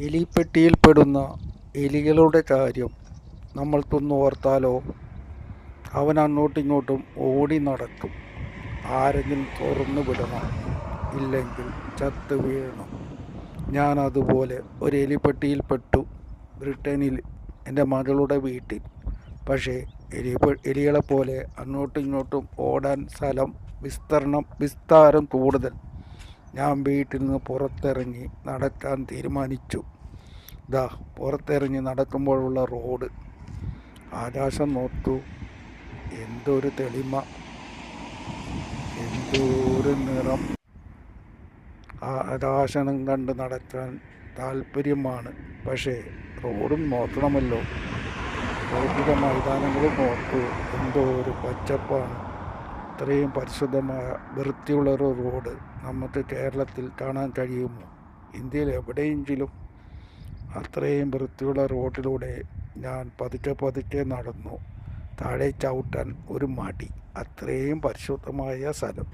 എലിപ്പെട്ടിയിൽപ്പെടുന്ന എലികളുടെ കാര്യം നമ്മൾ തിന്നുവർത്താലോ? അവൻ അങ്ങോട്ടിങ്ങോട്ടും ഓടി നടക്കും ആരെങ്കിലും തുറന്നു വിടണം. ഇല്ലെങ്കിൽ ചത്ത് വീഴണം ഞാൻ അതുപോലെ ഒരു എലിപ്പെട്ടിയിൽപ്പെട്ടു ബ്രിട്ടനിൽ എന്റെ മകളുടെ വീട്ടിൽ. പക്ഷേ എലി എലികളെപ്പോലെ അങ്ങോട്ടും ഇങ്ങോട്ടും ഓടാൻ സ്ഥലം വിസ്തരണം വിസ്താരം കൂടുതൽ. ഞാൻ വീട്ടിൽ നിന്ന് പുറത്തിറങ്ങി നടക്കാൻ തീരുമാനിച്ചു. ദാ പുറത്തിറങ്ങി നടക്കുമ്പോഴുള്ള റോഡ്. ആകാശം നോക്കൂ. എന്തൊരു തെളിമ. എന്തൊരു നിറം. ആ ആകാശം കണ്ട് നടക്കാൻ താല്പര്യമാണ് പക്ഷേ റോഡും നോക്കണമല്ലോ. ഭൗതിക മൈതാനങ്ങളും നോക്കൂ. എന്തോ ഒരു പച്ചപ്പാണ്. ഇത്രയും പരിശുദ്ധമായ വൃത്തിയുള്ളൊരു റോഡ് നമുക്ക് കേരളത്തിൽ കാണാൻ കഴിയുമോ? ഇന്ത്യയിൽ എവിടെയെങ്കിലും അത്രയും വൃത്തിയുള്ള റോഡിലൂടെ ഞാൻ പതുക്കെ പതുക്കെ നടന്നു. താഴെ ചവിട്ടാൻ ഒരു മടി. അത്രയും പരിശുദ്ധമായ സ്ഥലം.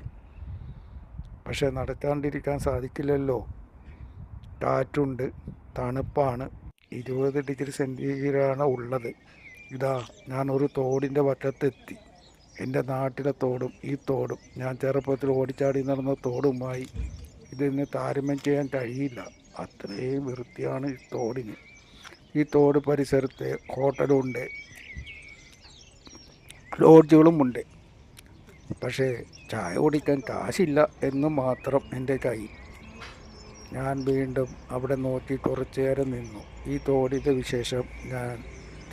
പക്ഷെ നടക്കാണ്ടിരിക്കാൻ സാധിക്കില്ലല്ലോ. കാറ്റുണ്ട് തണുപ്പാണ്. ഇരുപത് ഡിഗ്രി സെന്റിഗ്രേഡാണ് ഉള്ളത്. ഇതാ ഞാൻ ഒരു തോടിന്റെ വക്കത്തെത്തി. എന്റെ നാട്ടിലെ തോടും ഈ തോടും ഞാൻ ചെറുപ്പത്തിൽ ഓടിച്ചാടി നടന്ന തോടുമായി ഇതിന് താരതമ്യം ചെയ്യാൻ കഴിയില്ല. അത്രയും വൃത്തിയാണ് ഈ തോടിന്. ഈ തോട് പരിസരത്ത് ഹോട്ടലുണ്ട്. ലോഡ്ജുകളുമുണ്ട് പക്ഷേ ചായ കുടിക്കാൻ കാശില്ല എന്ന് മാത്രം എന്റെ കൈ. ഞാൻ വീണ്ടും അവിടെ നോക്കി കുറച്ചു നേരം നിന്നു. ഈ തോടിന്റെ വിശേഷം ഞാൻ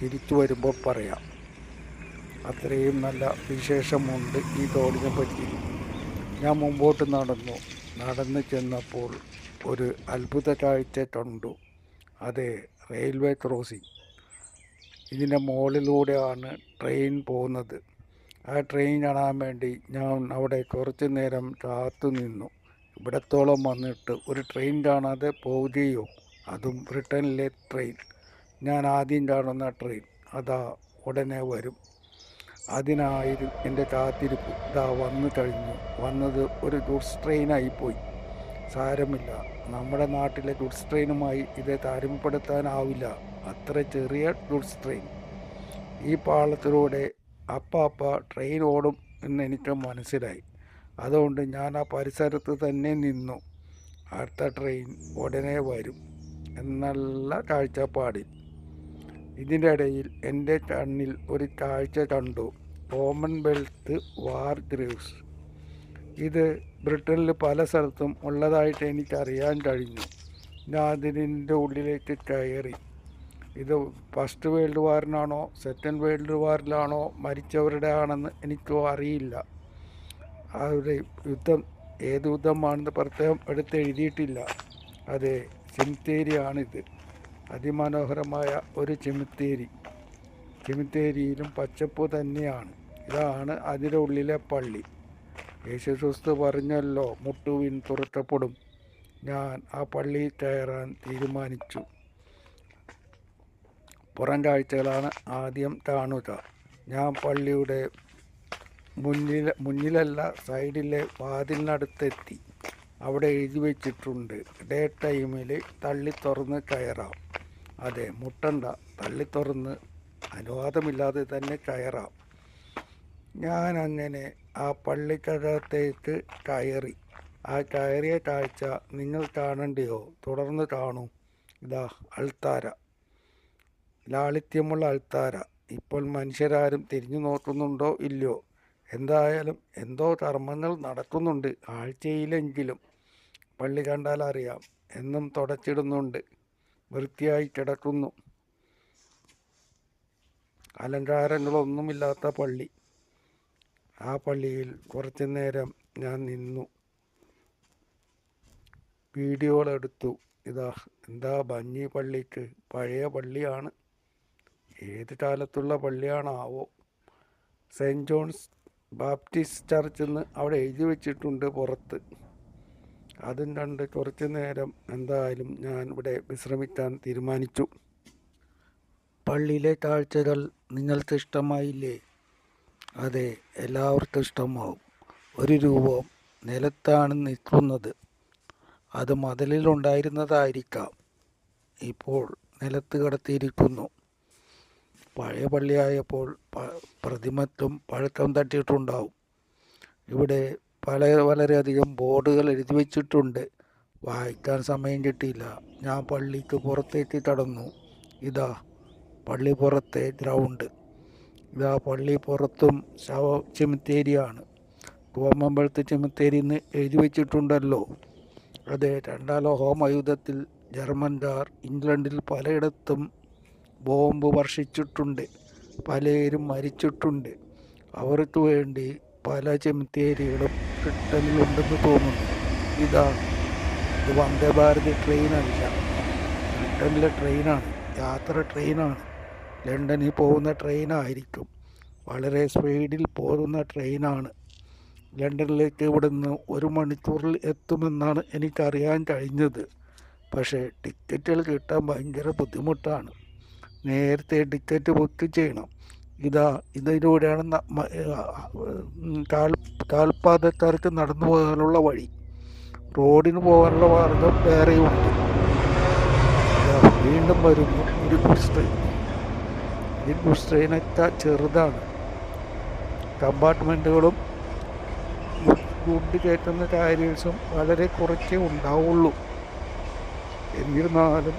തിരിച്ചു വരുമ്പോൾ പറയാം. അത്രയും നല്ല വിശേഷമുണ്ട് ഈ തോടിനെ പറ്റി. ഞാൻ മുമ്പോട്ട് നടന്നു. നടന്നു ചെന്നപ്പോൾ ഒരു അത്ഭുത കാഴ്ച കണ്ടു. അത് റെയിൽവേ ക്രോസിംഗ് ഇതിന്റെ മുകളിലൂടെയാണ് ട്രെയിൻ പോകുന്നത്. ആ ട്രെയിൻ കാണാൻ വേണ്ടി ഞാൻ അവിടെ കുറച്ച് നേരം കാത്തു നിന്നു. ഇവിടത്തോളം വന്നിട്ട് ഒരു ട്രെയിൻ കാണാതെ പോവുകയോ? അതും ബ്രിട്ടനിലെ ട്രെയിൻ. ഞാൻ ആദ്യം കാണുന്ന ട്രെയിൻ. അതാ ഉടനെ വരും. അതിനായിരുന്നു എന്റെ കാത്തിരിപ്പ് ഇതാ വന്നു കഴിഞ്ഞു. വന്നത് ഒരു ഗുഡ്സ് ട്രെയിനായിപ്പോയി സാരമില്ല. നമ്മുടെ നാട്ടിലെ ഗുഡ്സ് ട്രെയിനുമായി ഇത് താരതമ്യപ്പെടുത്താനാവില്ല. അത്ര ചെറിയ ഗുഡ്സ് ട്രെയിൻ. ഈ പാളത്തിലൂടെ അപ്പ അപ്പ ട്രെയിൻ ഓടും എന്ന് എനിക്ക് മനസ്സിലായി. അതുകൊണ്ട് ഞാൻ ആ പരിസരത്ത് തന്നെ നിന്നു. അടുത്ത ട്രെയിൻ ഉടനെ വരും. എന്നുള്ള കാഴ്ചപ്പാടിൽ. ഇതിന്റെ ഇടയിൽ എന്റെ കണ്ണിൽ ഒരു കാഴ്ച കണ്ടു. കോമൺവെൽത്ത് വാർ ഗ്രേവ്സ് ഇത് ബ്രിട്ടനിൽ പല സ്ഥലത്തും ഉള്ളതായിട്ട് എനിക്കറിയാൻ കഴിഞ്ഞു. ഞാൻ അതിന്റെ ഉള്ളിലേക്ക് കയറി. ഇത് ഫസ്റ്റ് വേൾഡ് വാറിനാണോ സെക്കൻഡ് വേൾഡ് വാറിലാണോ മരിച്ചവരുടെ ആണെന്ന് എനിക്കോ അറിയില്ല. അവരുടെ യുദ്ധം ഏത് യുദ്ധമാണെന്ന് പ്രത്യേകം എടുത്ത് എഴുതിയിട്ടില്ല അതെ സിംതേരിയാണിത് അതിമനോഹരമായ ഒരു ചെമിത്തേരി. ചെമിത്തേരിയിലും പച്ചപ്പ് തന്നെയാണ്. ഇതാണ് അതിന്റെ ഉള്ളിലെ പള്ളി. യേശു യേശുക്രിസ്തു പറഞ്ഞല്ലോ മുട്ടുവിൻ തുറക്കപ്പെടും ഞാൻ ആ പള്ളിയിൽ കയറാൻ തീരുമാനിച്ചു. പുറം കാഴ്ചകളാണ് ആദ്യം കാണുക. ഞാൻ പള്ളിയുടെ മുന്നിൽ മുന്നിലല്ല സൈഡിലെ വാതിലിനടുത്തെത്തി. അവിടെ എഴുതി വെച്ചിട്ടുണ്ട് ഡേ ടൈമിൽ തള്ളി തുറന്ന് കയറാം. അതെ മുട്ടണ്ട. തള്ളി തുറന്ന് അനുവാദമില്ലാതെ തന്നെ കയറാം. ഞാൻ അങ്ങനെ ആ പള്ളിക്കകത്തേക്ക് കയറി. ആ കയറിയ കാഴ്ച നിങ്ങൾ കാണണ്ടയോ? തുടർന്ന് കാണൂ. ഇതാ അൾത്താര. ലാളിത്യമുള്ള അൾത്താര. ഇപ്പോൾ മനുഷ്യരാരും തിരിഞ്ഞു നോക്കുന്നുണ്ടോ ഇല്ലയോ? എന്തായാലും എന്തോ കർമ്മങ്ങൾ നടക്കുന്നുണ്ട്. ആഴ്ചയിലെങ്കിലും. പള്ളി കണ്ടാൽ അറിയാം എന്നും തുടച്ചിടുന്നുണ്ട്. വൃത്തിയായി കിടക്കുന്നു. അലങ്കാരങ്ങളൊന്നുമില്ലാത്ത പള്ളി. ആ പള്ളിയിൽ കുറച്ചു നേരം ഞാൻ നിന്നു. വീഡിയോകളെടുത്തു. ഇതാ എന്താ ഭംഗി പള്ളിക്ക്? പഴയ പള്ളിയാണ്. ഏത് കാലത്തുള്ള പള്ളിയാണാവോ? സെന്റ് ജോൺസ് ബാപ്റ്റിസ്റ്റ് ചർച്ച് എന്ന് അവിടെ എഴുതി വെച്ചിട്ടുണ്ട് പുറത്ത്. അതും കണ്ട് കുറച്ച് നേരം എന്തായാലും ഞാൻ ഇവിടെ വിശ്രമിക്കാൻ തീരുമാനിച്ചു. പള്ളിയിലെ കാഴ്ചകൾ നിങ്ങൾക്ക് ഇഷ്ടമായില്ലേ? അതെ എല്ലാവർക്കും ഇഷ്ടമാവും. ഒരു രൂപം നിലത്താണ് നിൽക്കുന്നത്. അത് മതിലിലുണ്ടായിരുന്നതായിരിക്കാം ഇപ്പോൾ നിലത്ത് കിടത്തിയിരിക്കുന്നു. പഴയ പള്ളിയായപ്പോൾ പ്രതിമത്തും പഴക്കം തട്ടിയിട്ടുണ്ടാവും. ഇവിടെ പല വളരെയധികം ബോർഡുകൾ എഴുതി വച്ചിട്ടുണ്ട്. വായിക്കാൻ സമയം കിട്ടിയില്ല. ഞാൻ പള്ളിക്ക് പുറത്തേക്ക് കടന്നു. ഇതാ പള്ളി പുറത്തെ ഗ്രൗണ്ട്. ഇതാ പള്ളി പുറത്തും ശവ ചെമിത്തേരിയാണ് കോമമ്പലത്ത് ചെമിത്തേരി എന്ന് എഴുതി വച്ചിട്ടുണ്ടല്ലോ. അതെ രണ്ടാം ലോകമയുദ്ധത്തിൽ ജർമ്മൻകാർ ഇംഗ്ലണ്ടിൽ പലയിടത്തും ബോംബ് വർഷിച്ചിട്ടുണ്ട്. പലരും മരിച്ചിട്ടുണ്ട്. അവർക്ക് വേണ്ടി പല ചെമിത്തേരികളും ബ്രിട്ടനിലുണ്ടെന്ന് തോന്നുന്നു. ഇതാ ഇത് വന്ദേ ഭാരത് ട്രെയിനല്ല ബ്രിട്ടനിലെ ട്രെയിനാണ് യാത്ര ട്രെയിനാണ് ലണ്ടനിൽ പോകുന്ന ട്രെയിനായിരിക്കും വളരെ സ്പീഡിൽ പോകുന്ന ട്രെയിനാണ് ലണ്ടനിലേക്ക് ഇവിടുന്ന് ഒരു മണിക്കൂറിൽ എത്തുമെന്നാണ് എനിക്കറിയാൻ കഴിഞ്ഞത്. പക്ഷേ ടിക്കറ്റുകൾ കിട്ടാൻ ഭയങ്കര ബുദ്ധിമുട്ടാണ്. നേരത്തെ ടിക്കറ്റ് ബുക്ക് ചെയ്യണം. ഇതാ ഇതിലൂടെയാണ് കാൽ കാൽപാദക്കാർക്ക് നടന്നു പോകാനുള്ള വഴി. റോഡിന് പോകാനുള്ള മാർഗം വേറെയുണ്ട്. വീണ്ടും വരുന്നു ഒരു ഗുഡ്സ് ട്രെയിൻ. ഈ ഗുഡ്സ് ട്രെയിനൊക്കെ ചെറുതാണ്. കമ്പാർട്ട്മെന്റുകളും ഗുഡ് കയറ്റുന്ന കാരിയേഴ്സും വളരെ കുറച്ചേ ഉണ്ടാവുള്ളൂ. എന്നിരുന്നാലും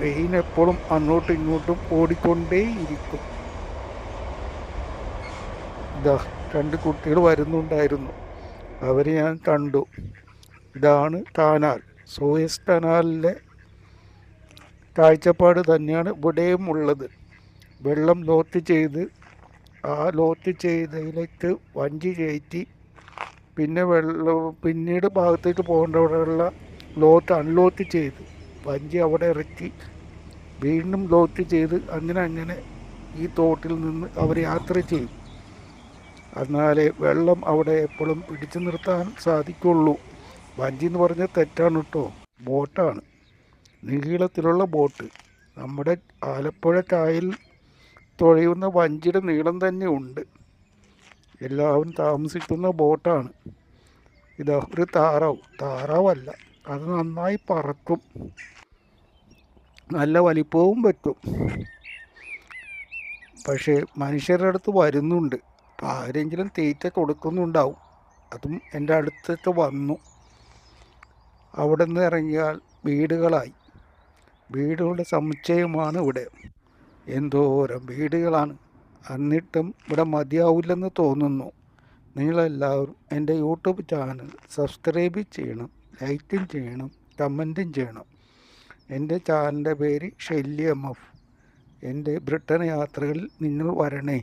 ട്രെയിൻ എപ്പോഴും അങ്ങോട്ടും ഇങ്ങോട്ടും ഓടിക്കൊണ്ടേയിരിക്കും. ഇതാ രണ്ട് കുട്ടികൾ വരുന്നുണ്ടായിരുന്നു. അവരെ ഞാൻ കണ്ടു. ഇതാണ് കനാൽ സൂയസ് കനാലിലെ കാഴ്ചപ്പാട് തന്നെയാണ് ഇവിടെയും ഉള്ളത്. വെള്ളം ലോത്ത് ചെയ്ത് ആ ലോത്ത് ചെയ്തതിലേക്ക് വഞ്ചി കയറ്റി പിന്നെ വെള്ളം പിന്നീട് ഭാഗത്തേക്ക് പോകേണ്ടവിടെയുള്ള ലോത്ത് അൺലോത്ത് ചെയ്ത്. വഞ്ചി അവിടെ ഇറക്കി വീണ്ടും ലോക്ക് ചെയ്ത് അങ്ങനെ അങ്ങനെ ഈ തോട്ടിൽ നിന്ന് അവർ യാത്ര ചെയ്യും എന്നാലേ വെള്ളം അവിടെ എപ്പോഴും പിടിച്ചു നിർത്താൻ സാധിക്കുള്ളൂ. വഞ്ചി എന്ന് പറഞ്ഞാൽ തെറ്റാണ് കേട്ടോ. ബോട്ടാണ്. നീളത്തിലുള്ള ബോട്ട്. നമ്മുടെ ആലപ്പുഴ കായൽ തുഴയുന്ന വഞ്ചിയുടെ നീളം തന്നെ ഉണ്ട്. എല്ലാവരും താമസിക്കുന്ന ബോട്ടാണ്. ഇതാ ഒരു താറാവ്. താറാവല്ല. അത് നന്നായി പറക്കും. നല്ല വലിപ്പവും പറ്റും. പക്ഷേ മനുഷ്യരുടെ അടുത്ത് വരുന്നുണ്ട്. അപ്പം ആരെങ്കിലും തീറ്റ കൊടുക്കുന്നുണ്ടാവും. അതും എന്റെ അടുത്തൊക്കെ വന്നു. അവിടെ നിന്ന് ഇറങ്ങിയാൽ വീടുകളായി. വീടുകളുടെ സമുച്ചയമാണ് ഇവിടെ. എന്തോരം വീടുകളാണ്. എന്നിട്ടും ഇവിടെ മതിയാവില്ലെന്ന് തോന്നുന്നു. നിങ്ങളെല്ലാവരും എന്റെ യൂട്യൂബ് ചാനൽ സബ്സ്ക്രൈബ് ചെയ്യണം. ലൈക്കും ചെയ്യണം കമന്റും ചെയ്യണം. എന്റെ ചാനലിന്റെ പേര് ഷെല്ലി എം എഫ് എന്റെ ബ്രിട്ടൻ യാത്രകളിൽ നിങ്ങൾ വരണേ.